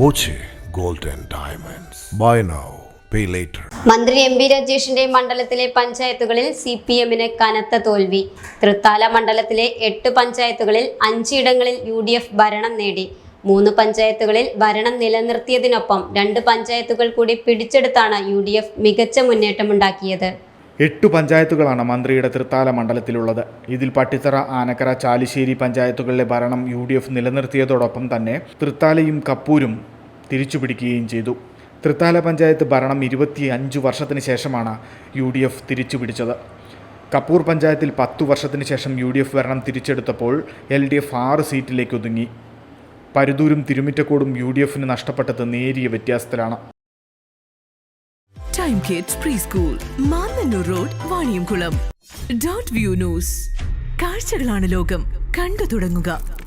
Boche gold diamonds. Buy now pay later. മന്ത്രി M V രാജേഷിന്റെ മണ്ഡലത്തിലെ പഞ്ചായത്തുകളിൽ സി പി എമ്മിന് കനത്ത തോൽവി. തൃത്താല മണ്ഡലത്തിലെ എട്ട് പഞ്ചായത്തുകളിൽ അഞ്ചിടങ്ങളിൽ യു ഡി എഫ് ഭരണം നേടി. മൂന്ന് പഞ്ചായത്തുകളിൽ ഭരണം നിലനിർത്തിയതിനൊപ്പം രണ്ട് പഞ്ചായത്തുകൾ കൂടി പിടിച്ചെടുത്താണ് യു ഡി എഫ് മികച്ച മുന്നേറ്റമുണ്ടാക്കിയത്. എട്ടു പഞ്ചായത്തുകളാണ് മന്ത്രിയുടെ തൃത്താല മണ്ഡലത്തിലുള്ളത്. ഇതിൽ പട്ടിത്തറ ആനക്കര ചാലിശ്ശേരി പഞ്ചായത്തുകളിലെ ഭരണം യു ഡി എഫ് നിലനിർത്തിയതോടൊപ്പം തന്നെ തൃത്താലയും കപ്പൂരും തിരിച്ചുപിടിക്കുകയും ചെയ്തു. തൃത്താല പഞ്ചായത്ത് ഭരണം ഇരുപത്തി അഞ്ച് വർഷത്തിന് ശേഷമാണ് യു ഡി എഫ് തിരിച്ചുപിടിച്ചത്. കപ്പൂർ പഞ്ചായത്തിൽ പത്തു വർഷത്തിന് ശേഷം യു ഡി എഫ് ഭരണം തിരിച്ചെടുത്തപ്പോൾ എൽ ഡി എഫ് ആറ് സീറ്റിലേക്ക് ഒതുങ്ങി. പരുതൂരും തിരുമിറ്റക്കോടും യു ഡി എഫിന് നഷ്ടപ്പെട്ടത് നേരിയ വ്യത്യാസത്തിലാണ്. Time kids preschool road view news കാഴ്ചകളാണ് ലോകം. കണ്ടു തുടങ്ങുക.